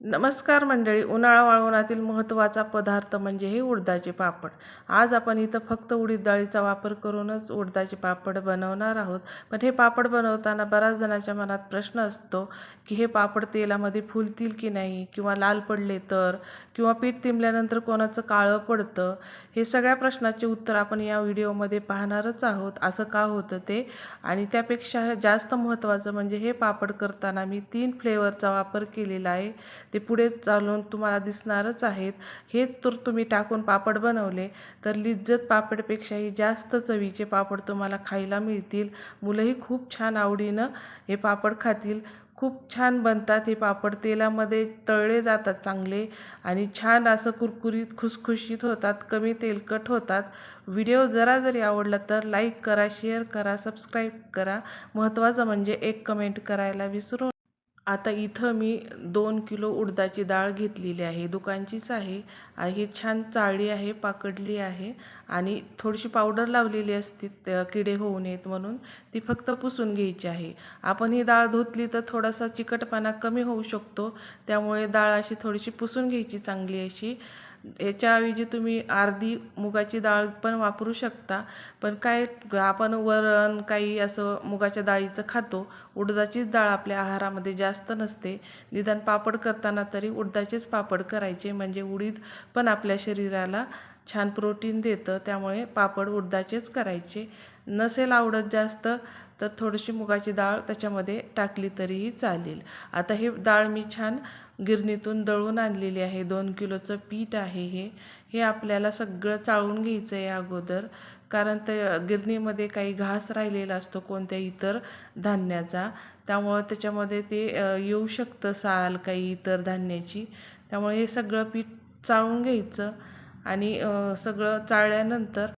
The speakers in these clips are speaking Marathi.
नमस्कार मंडळी उन्हाळा वाळवणातील महत्त्वाचा पदार्थ म्हणजे हे उडदाचे पापड. आज आपण इथं फक्त उडीद डाळीचा वापर करूनच उडदाचे पापड बनवणार आहोत. पण हे पापड बनवताना बऱ्याच जणांच्या मनात प्रश्न असतो की हे पापड तेलामध्ये फुलतील की नाही? किंवा लाल पडले तर? किंवा पीठ तिंबल्यानंतर कोणाचं काळं पडतं? हे सगळ्या प्रश्नाचे उत्तर आपण या व्हिडिओमध्ये पाहणारच आहोत. असं का होतं ते? आणि त्यापेक्षा जास्त महत्त्वाचं म्हणजे हे पापड करताना मी तीन फ्लेवरचा वापर केलेला आहे. ते पुढे चालून तुम्हाला दिसणारच आहेत. हे तर तुम्ही टाकून पापड बनवले तर लिज्जत पापडपेक्षाही जास्त चवीचे पापड तुम्हाला खायला मिळतील. मुलंही खूप छान आवडीनं हे पापड खातील. खूप छान बनतात हे पापड. तेलामध्ये तळले जातात चांगले आणि छान असं कुरकुरीत खुसखुशीत होतात कमी तेलकट होतात. व्हिडिओ जरा जरी आवडला तर लाईक करा शेअर करा सबस्क्राईब करा. महत्त्वाचं म्हणजे एक कमेंट करायला विसरू आता इथं मी दोन किलो उडदाची डाळ घेतलेली आहे. दुकानचीच आहे. ही छान चाळली आहे पाकडली आहे. आणि थोडीशी पावडर लावलेली असते किडे होऊ नयेत म्हणून ती फक्त पुसून घ्यायची आहे. आपण ही डाळ धुतली तर थोडासा चिकटपणा कमी होऊ शकतो. त्यामुळे डाळ अशी थोडीशी पुसून घ्यायची चांगली अशी. याच्याऐवजी तुम्ही अर्धी मुगाची डाळ पण वापरू शकता. पण काय आपण वरण काही असं मुगाच्या डाळीचं खातो उडदाचीच डाळ आपल्या आहारामध्ये जास्त नसते. निदान पापड करताना तरी उडदाचेच पापड करायचे. म्हणजे उडीद पण आपल्या शरीराला छान प्रोटीन देतं. त्यामुळे पापड उडदाचेच करायचे. नसेल आवडत जास्त तर थोडीशी मुगाची डाळ त्याच्यामध्ये टाकली तरीही चालेल. आता हे डाळ मी छान गिरणीतून दळून आणलेली आहे. दोन किलोचं पीठ आहे हे. हे आपल्याला सगळं चाळून घ्यायचं आहे अगोदर. कारण ते गिरणीमध्ये काही घास राहिलेला असतो कोणत्या इतर धान्याचा. त्यामुळं त्याच्यामध्ये ते येऊ शकतं साल काही इतर धान्याची. त्यामुळे हे सगळं पीठ चाळून घ्यायचं. आणि सगळं चाळल्यानंतर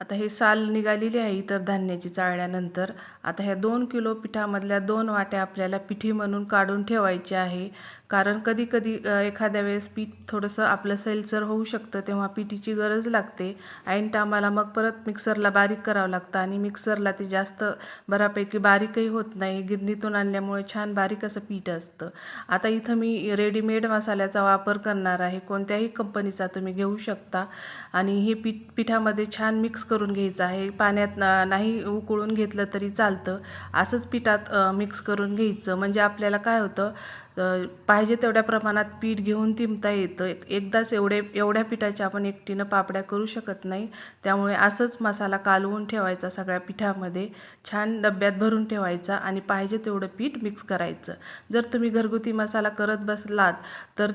आता हे साल निघालेली आहे इतर धान्याची चाळल्यानंतर. आता ह्या दोन किलो पिठामधल्या दोन वाट्या आपल्याला पिठी म्हणून काढून ठेवायचे आहे. कारण कधी कधी एखाद्या वेळेस पीठ थोडंसं आपलं सैलसर होऊ शकतं तेव्हा पिठीची गरज लागते. ऐन टायमाला मग परत मिक्सरला बारीक करावं लागतं आणि मिक्सरला ते जास्त बऱ्यापैकी बारीकही होत नाही. गिरणीतून आणल्यामुळे छान बारीक असं पीठ असतं. आता इथं मी रेडीमेड मसाल्याचा वापर करणार आहे. कोणत्याही कंपनीचा तुम्ही घेऊ शकता. आणि हे पीठ पिठामध्ये छान मिक्स करून घ्यायचं आहे. पाण्यात नाही उकळून घेतलं तरी चालतं. असंच पिठात मिक्स करून घ्यायचं. म्हणजे आपल्याला काय होतं पा पाहिजे तेवढ्या प्रमाणात पीठ घेऊन तिंबता येतं. एकदाच एवढे एवढ्या पिठाच्या आपण एकटीनं पापड्या करू शकत नाही. त्यामुळे असंच मसाला कालवून ठेवायचा सगळ्या पिठामध्ये. छान डब्यात भरून ठेवायचा आणि पाहिजे तेवढं पीठ मिक्स करायचं. जर तुम्ही घरगुती मसाला करत बसलात तर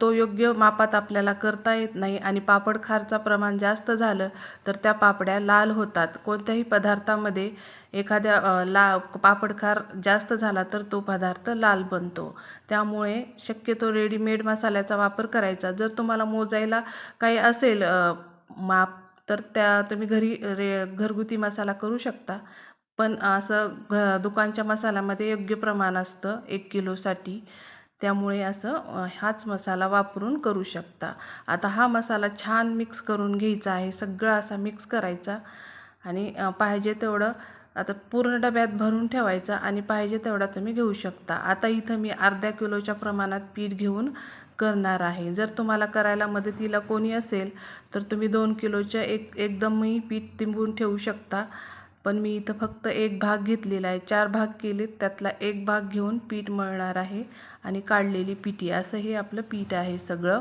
तो योग्य मापात आपल्याला करता येत नाही आणि पापड खारचा प्रमाण जास्त झालं तर त्या पापड्या लाल होतात. कोणत्याही पदार्थामध्ये एखाद्या ला पापडखार जास्त झाला तर तो पदार्थ लाल बनतो. त्यामुळे शक्यतो रेडीमेड मसाल्याचा वापर करायचा. जर तुम्हाला मोजायला काही असेल माप तर त्या तुम्ही घरी रे घरगुती मसाला करू शकता. पण असं घ दुकानच्या मसाल्यामध्ये योग्य प्रमाण असतं एक किलोसाठी. त्यामुळे असं हाच मसाला वापरून करू शकता. आता हा मसाला छान मिक्स करून घ्यायचा आहे. सगळं असा मिक्स करायचा. आणि पाहिजे तेवढं आता पूर्ण डब्यात भरून ठेवायचा आणि पाहिजे तेवढा तुम्ही घेऊ शकता. आता इथं मी अर्ध्या किलोच्या प्रमाणात पीठ घेऊन करणार आहे. जर तुम्हाला करायला मदतीला कोणी असेल तर तुम्ही दोन किलोच्या एक एकदमही पीठ तिंबून ठेवू शकता. पण मी इथं फक्त एक भाग घेतलेला आहे. चार भाग केलेत त्यातला एक भाग घेऊन पीठ मळणार आहे आणि काढलेली पिठी. असं हे आपलं पीठ आहे सगळं.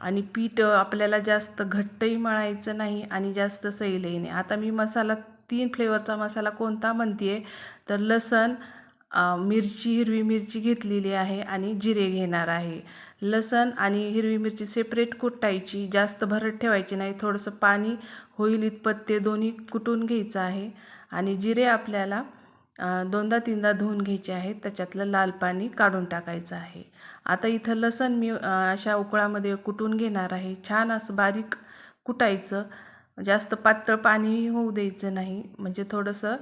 आणि पीठ आपल्याला जास्त घट्टही मळायचं नाही आणि जास्त सैलही नाही आता मी मसाला तीन फ्लेवरचा मसाला कोणता म्हणते आहे तर लसण मिरची हिरवी मिरची घेतलेली आहे आणि जिरे घेणार आहे. लसण आणि हिरवी मिरची सेपरेट कुटायची जास्त भरत ठेवायची नाही. थोडंसं पाणी होईल इतपत ते दोन्ही कुटून घ्यायचं आहे. आणि जिरे आपल्याला दोनदा तीनदा धुवून घ्यायचे आहेत. त्याच्यातलं लाल पाणी काढून टाकायचं आहे. आता इथं लसण मी अशा उकळामध्ये कुटून घेणार आहे. छान असं बारीक कुटायचं. म्हणजे जास्त पातळ पाणीही होऊ द्यायचं नाही. म्हणजे थोडंसं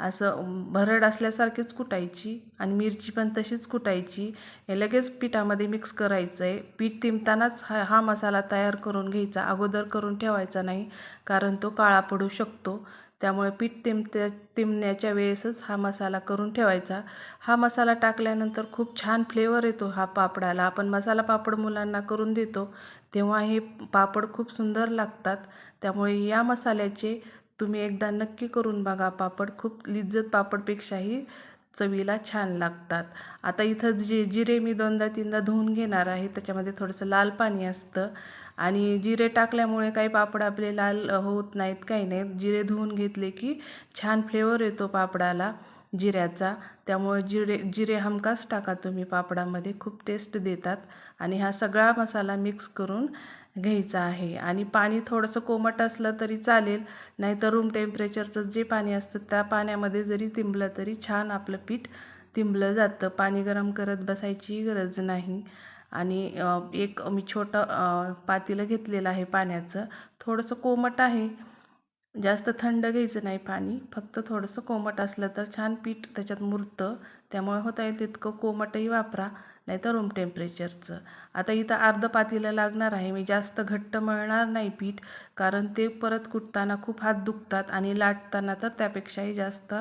असं भरड असल्यासारखीच कुटायची आणि मिरची पण तशीच कुटायची. हे लगेच पिठामध्ये मिक्स करायचं आहे पीठ तिंबतानाच हा हा मसाला तयार करून घ्यायचा. अगोदर करून ठेवायचा नाही कारण तो काळा पडू शकतो. त्यामुळे पीठ तिंबत्या तिमण्याच्या वेळेसच हा मसाला करून ठेवायचा. हा मसाला टाकल्यानंतर खूप छान फ्लेवर येतो हा पापडाला. आपण मसाला पापड मुलांना करून देतो तेव्हा हे पापड खूप सुंदर लागतात. त्यामुळे या मसाल्याचे तुम्ही एकदा नक्की करून बघा. पापड खूप लिज्जत पापडपेक्षाही चवीला छान लागतात. आता इथं जे जिरे मी दोनदा तीनदा धुवून घेणार आहे त्याच्यामध्ये थोडंसं लाल पाणी असतं. आणि जिरे टाकल्यामुळे काही पापड आपले लाल होत नाहीत काही नाहीत. जिरे धुवून घेतले की छान फ्लेवर येतो पापडाला. जिऱ्याचा. त्यामुळे जिरे जिरे हमखास टाका तुम्ही पापडामध्ये. खूप टेस्ट देतात. आणि हा सगळा मसाला मिक्स करून घ्यायचा आहे. आणि पाणी थोडंसं कोमट असलं तरी चालेल. नाहीतर रूम टेम्परेचरचं जे पाणी असतं त्या पाण्यामध्ये जरी तिंबलं तरी छान आपलं पीठ तिंबलं जातं. पाणी गरम करत बसायची गरज नाही. आणि एक मी छोटं पातेलं घेतलेलं आहे पाण्याचं. थोडंसं कोमट आहे. जास्त थंड घ्यायचं नाही पाणी फक्त थोडंसं कोमट असलं तर छान पीठ त्याच्यात मुरतं. त्यामुळे होता येईल तितकं कोमटही वापरा नाहीतर रूम टेम्परेचरचं आता इथं अर्ध पातीला लागणार आहे. मी जास्त घट्ट मळणार नाही पीठ कारण ते परत कुटताना खूप हात दुखतात आणि लाटताना तर त्यापेक्षाही जास्त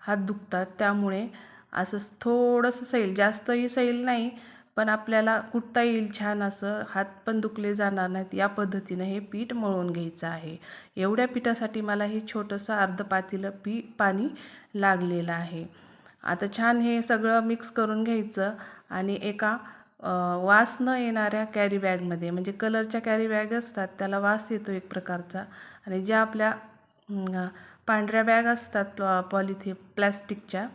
हात दुखतात. त्यामुळे असं थोडंसं सैल जास्तही सैल नाही पण आपल्याला कुटता येईल छान असं हात पण दुखले जाणार नाहीत या पद्धतीनं हे पीठ मळून घ्यायचं आहे. एवढ्या पिठासाठी मला हे छोटंसं अर्ध पातीलं पी पाणी लागलेलं आहे. आता छान हे सगळं मिक्स करून घ्यायचं आणि एका वास न येणाऱ्या कॅरी बॅगमध्ये म्हणजे कलरच्या कॅरी बॅग असतात त्याला वास येतो एक प्रकारचा. आणि ज्या आपल्या पांढऱ्या बॅग असतात पॉलिथि प्लॅस्टिकच्या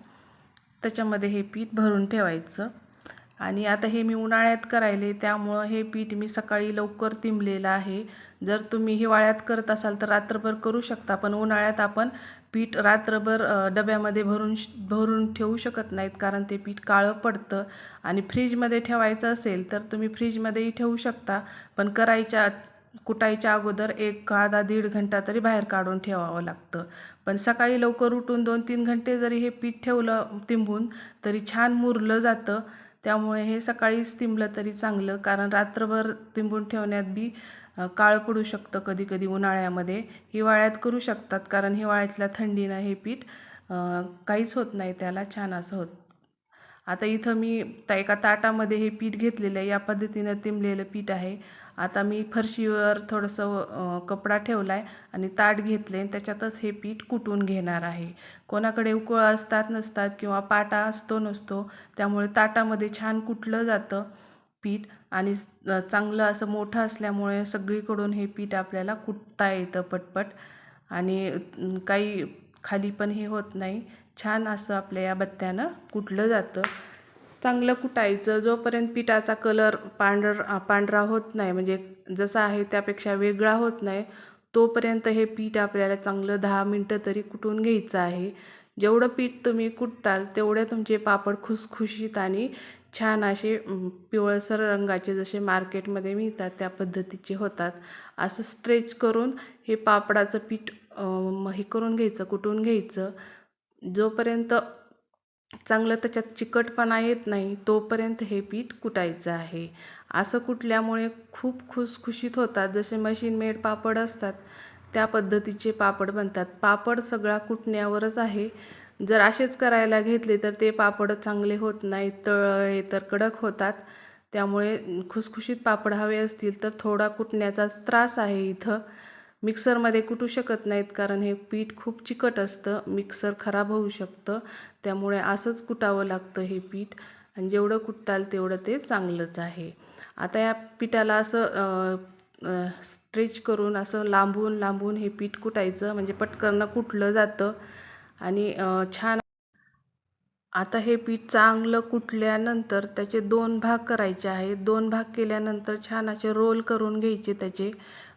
त्याच्यामध्ये हे पीठ भरून ठेवायचं. आणि आता हे मी उन्हाळ्यात करायले त्यामुळं हे पीठ मी सकाळी लवकर तिंबलेलं आहे. जर तुम्ही हिवाळ्यात करत असाल तर रात्रभर करू शकता पण उन्हाळ्यात आपण पीठ रात्रभर डब्यामध्ये भरून भरून ठेवू शकत नाहीत कारण ते पीठ काळं पडतं. आणि फ्रीजमध्ये ठेवायचं असेल तर तुम्ही फ्रीजमध्येही ठेवू शकता पण करायच्या कुटायच्या अगोदर एक आधा दीड घंटा तरी बाहेर काढून ठेवावं लागतं. पण सकाळी लवकर उठून दोन तीन घंटे जरी हे पीठ ठेवलं तिंबून तरी छान मुरलं जातं. त्यामुळे हे सकाळीच तिंबलं तरी चांगलं कारण रात्रभर तिंबून ठेवण्यात बी काळ पडू शकतं कधी कधी उन्हाळ्यामध्ये. हिवाळ्यात करू शकतात कारण हिवाळ्यातल्या थंडीनं हे पीठ काहीच होत नाही त्याला छान असं होत. आता इथं मी त्या एका ताटामध्ये हे पीठ घेतलेलं आहे. या पद्धतीनं तिंबलेलं पीठ आहे. आता मी फरशीवर थोडंसं कपडा ठेवला आहे आणि ताट घेतले आणि त्याच्यातच हे पीठ कुटून घेणार आहे. कोणाकडे उकळ असतात नसतात किंवा पाटा असतो नसतो त्यामुळे ताटामध्ये छान कुटलं जातं पीठ आणि चांगलं असं मोठं असल्यामुळे सगळीकडून हे पीठ आपल्याला कुटता येतं पटपट आणि काही खाली पण हे होत नाही. छान असं आपल्या या बत्त्यानं कुटलं जातं. चांगलं कुटायचं. जोपर्यंत पिठाचा कलर पांढर पांढरा होत नाही म्हणजे जसा आहे त्यापेक्षा वेगळा होत नाही तोपर्यंत हे पीठ आपल्याला चांगलं दहा मिनटं तरी कुटून घ्यायचं आहे. जेवढं पीठ तुम्ही कुटताल तेवढे तुमचे पापड खुसखुशीत आणि छान असे पिवळसर रंगाचे जसे मार्केटमध्ये मिळतात त्या पद्धतीचे होतात. असं स्ट्रेच करून हे पापडाचं पीठ हे करून घ्यायचं कुटून घ्यायचं. जोपर्यंत चांगलं त्याच्यात चिकटपणा येत नाही तोपर्यंत हे पीठ कुटायचं आहे. असं कुटल्यामुळे खूप खुसखुशीत होतात. जसे मशीन मेड पापड असतात त्या पद्धतीचे पापड बनतात. पापड सगळा कुटण्यावरच आहे. जर असेच करायला घेतले तर ते पापड चांगले होत नाहीत तळले तर कडक होतात. त्यामुळे खुसखुशीत पापड हवे असतील तर थोडा कुटण्याचाच त्रास आहे इथं. मिक्सरमध्ये कुटू शकत नाहीत कारण हे पीठ खूप चिकट असतं मिक्सर खराब होऊ शकतं. त्यामुळे असंच कुटावं लागतं हे पीठ आणि जेवढं कुटताल तेवढं ते चांगलंच आहे. आता या पिठाला असं स्ट्रेच करून असं लांबून लांबून हे पीठ कुटायचं म्हणजे पटकन कुटलं जातं आणि छान आता हे पीठ चांगलं कुटल्यानंतर त्याचे दोन भाग करायचे आहेत. दोन भाग केल्यानंतर छान असे रोल करून घ्यायचे त्याचे.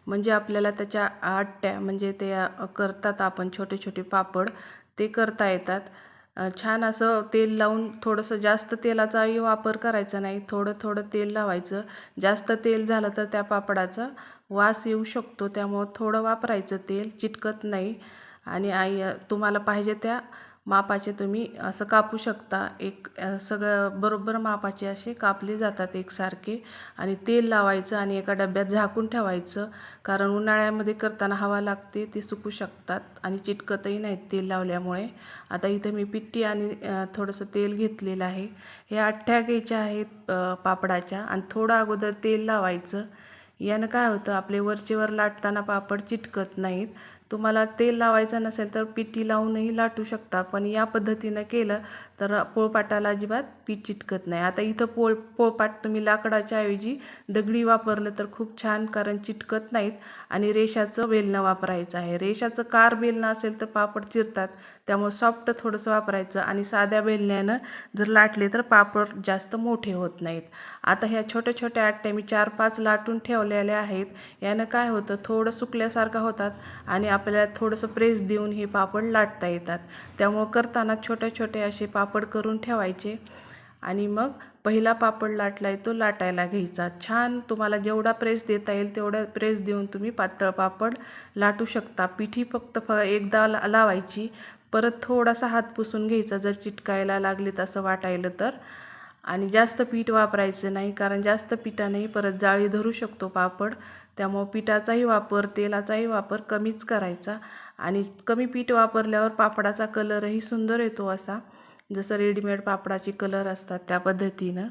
म्हणजे आपल्याला त्याच्या आट्ट्या म्हणजे ते करतात आपण छोटे छोटे पापड ते करता येतात. छान असं तेल लावून थोडंसं जास्त तेलाचाही वापर करायचा नाही थोडं थोडं तेल लावायचं. जास्त तेल झालं तर त्या पापडाचा वास येऊ शकतो त्यामुळं थोडं वापरायचं तेल चिटकत नाही. आणि आई तुम्हाला पाहिजे त्या मापाचे तुम्ही असं कापू शकता. एक सगळं बरोबर मापाचे असे कापले जातात एकसारखे आणि तेल लावायचं आणि एका डब्यात झाकून ठेवायचं. कारण उन्हाळ्यामध्ये करताना हवा लागते ते सुकू शकतात आणि चिटकतही नाहीत तेल लावल्यामुळे. आता इथं मी पिट्टी आणि थोडंसं तेल घेतलेलं आहे. हे अठ्ठ्या घ्यायच्या आहेत पापडाच्या आणि थोडं अगोदर तेल लावायचं. यानं काय होतं आपले वरचे वर लाटताना पापड चिटकत नाहीत. तुम्हाला तेल लावायचं नसेल तर पिठी लावूनही लाटू शकता. पण या पद्धतीनं केलं तर पोळपाटाला अजिबात पीठ चिटकत नाही. आता इथं पोळ पोळपाट तुम्ही लाकडाच्या ऐवजी दगडी वापरलं तर खूप छान कारण चिटकत नाहीत आणि रेषाचं बेलणं वापरायचं आहे. रेषाचं कार बेलणं असेल तर पापड चिरतात. त्यामुळे सॉफ्ट थोडंसं वापरायचं आणि साध्या बेलण्यानं जर लाटले तर पापड जास्त मोठे होत नाहीत. आता ह्या छोट्या छोट्या आट्या मी चार पाच लाटून ठेवलेल्या आहेत. यानं काय होतं? थोडं सुकल्यासारखं होतात आणि आपल्याला थोडंसं प्रेस देऊन हे पापड लाटता येतात. त्यामुळं करताना छोटे छोटे असे पापड करून ठेवायचे. आणि मग पहिला पापड लाटला आहे तो लाटायला घ्यायचा. छान तुम्हाला जेवढा प्रेस देता येईल तेवढा प्रेस देऊन तुम्ही पातळ पापड लाटू शकता. पिठी फक्त फ एकदा ला लावायची. परत थोडासा हात पुसून घ्यायचा. जर चिटकायला लागले तसं वाटायलं तर. आणि जास्त पीठ वापरायचं नाही कारण जास्त पिठानेही परत जाळी धरू शकतो पापड. त्यामुळं पिठाचाही वापर तेलाचाही वापर कमीच करायचा. आणि कमी पीठ वापरल्यावर पापडाचा कलरही सुंदर येतो असा. जसं रेडीमेड पापडाची कलर असतात त्या पद्धतीनं.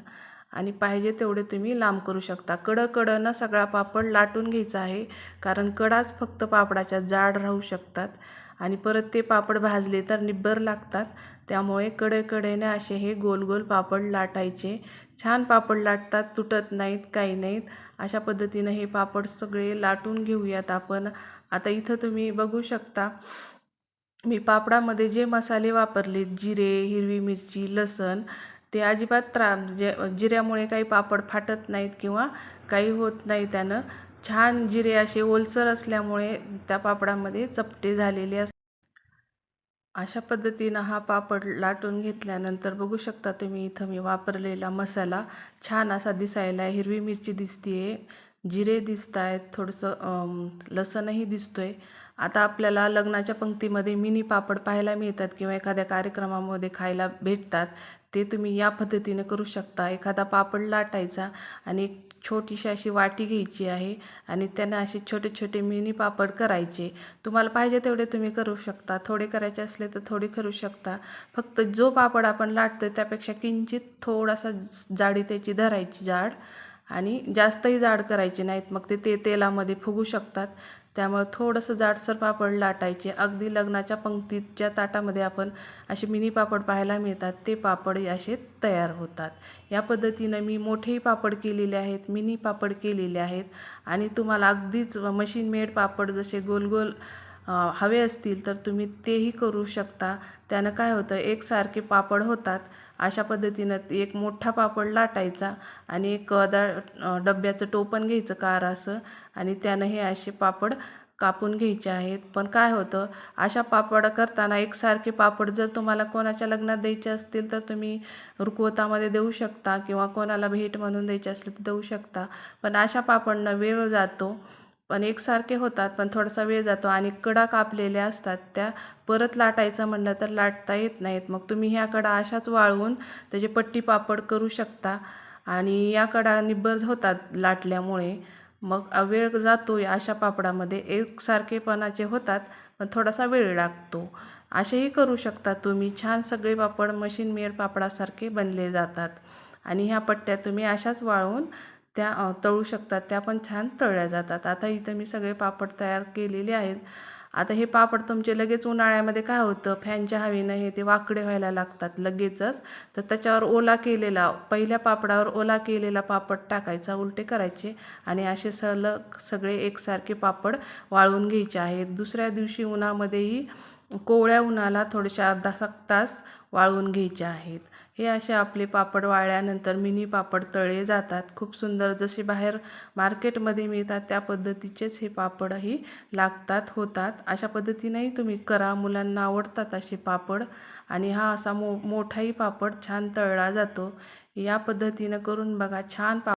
आणि पाहिजे तेवढे तुम्ही लांब करू शकता. कडं कडनं सगळा पापड लाटून घ्यायचा आहे कारण कडाच फक्त पापडाच्या जाड राहू शकतात. आणि परत ते पापड भाजले तर निब्बर लागतात. त्यामुळे कडेकडेने असे हे गोल गोल पापड लाटायचे. छान पापड लाटतात तुटत नाहीत काही नाहीत. अशा पद्धतीनं हे पापड सगळे लाटून घेऊयात आपण. आता इथं तुम्ही बघू शकता मी पापडामध्ये जे मसाले वापरले जिरे हिरवी मिरची लसण ते अजिबात त्रा जे जिऱ्यामुळे काही पापड फाटत नाहीत किंवा काही होत नाही त्यानं. छान जिरे असे ओलसर असल्यामुळे त्या पापडामध्ये चपटे झालेले अस अशा पद्धतीनं हा पापड लाटून घेतल्यानंतर बघू शकता तुम्ही इथं मी वापरलेला मसाला छान असा दिसायला आहे. हिरवी मिरची दिसते आहे जिरे दिसत आहेत थोडंसं लसणही आहे आता आपल्याला लग्नाच्या पंक्तीमध्ये मिनी पापड पाहायला मिळतात किंवा एखाद्या कार्यक्रमामध्ये खायला भेटतात ते तुम्ही या पद्धतीने करू शकता. एखादा पापड लाटायचा आणि एक छोटीशी अशी वाटी घ्यायची आहे आणि त्यांना असे छोटे छोटे मिनी पापड करायचे. तुम्हाला पाहिजे तेवढे तुम्ही करू शकता. थोडे करायचे असले तर थोडे करू शकता. फक्त जो पापड आपण लाटतोय त्यापेक्षा किंचित थोडासा जाडी त्याची धरायची जाड आणि जास्तही जाड करायचे नाहीत. मग ते ते तेलामध्ये फुगू शकतात. त्यामुळं थोडंसं जाडसर पापड लाटायचे. अगदी लग्नाच्या पंक्तीच्या ताटामध्ये आपण असे मिनी पापड पाहायला मिळतात. ते पापड असे तयार होतात. या पद्धतीनं मी मोठेही पापड केलेले आहेत मिनी पापड केलेले आहेत. आणि तुम्हाला अगदीच मशीन मेड पापड जसे गोल गोल हवे असतील तर तुम्ही तेही करू शकता. त्यानं काय होतं एकसारखे पापड होतात. अशा पद्धतीनं एक मोठा पापड लाटायचा आणि एक दा डब्याचं टोपण घ्यायचं कार असं आणि त्यानं हे असे पापड कापून घ्यायचे आहेत. पण काय होतं अशा पापड करताना एकसारखे पापड जर तुम्हाला कोणाच्या लग्नात द्यायचे असतील तर तुम्ही रुकवतामध्ये देऊ शकता किंवा कोणाला भेट म्हणून द्यायचे असले तर देऊ शकता. पण अशा पापडनं वेळ जातो पण एकसारखे होतात पण थोडासा वेळ जातो आणि कडा कापलेल्या असतात. त्या परत लाटायचं म्हणलं तर लाटता येत नाहीत. मग तुम्ही ह्या कडा अशाच वाळवून त्याचे पट्टी पापड करू शकता आणि या कडा निब्बर होतात लाटल्यामुळे. मग वेळ जातो अशा पापडामध्ये. एकसारखेपणाचे होतात पण थोडासा वेळ लागतो. असेही करू शकता तुम्ही. छान सगळे पापड मशीन मेड पापडासारखे बनले जातात. आणि ह्या पट्ट्या तुम्ही अशाच वाळवून त्या तळू शकतात त्या पण छान तळल्या जातात. आता इथं मी सगळे पापड तयार केलेले आहेत. आता हे पापड तुमचे लगेच उन्हाळ्यामध्ये काय होतं? फॅनच्या हवेनं हे ते वाकडे व्हायला लागतात लगेचच. तर त्याच्यावर ओला केलेला पहिल्या पापडावर ओला केलेला पापड टाकायचा उलटे करायचे आणि असे सलग सगळे एकसारखे पापड वाळवून घ्यायचे आहेत. दुसऱ्या दिवशी उन्हामध्येही कोवळ्या उन्हाला थोडेशा अर्धा तास वाळवून घ्यायचे आहेत. हे असे आपले पापड वाळल्यानंतर मिनी पापड तळले जातात. खूप सुंदर जसे बाहेर मार्केटमध्ये मिळतात त्या पद्धतीचेच हे पापडही लागतात होतात. अशा पद्धतीनेही तुम्ही करा. मुलांना आवडतात असे पापड आणि हा असा मो मोठाही पापड छान तळला जातो. या पद्धतीनं करून बघा. छान पापड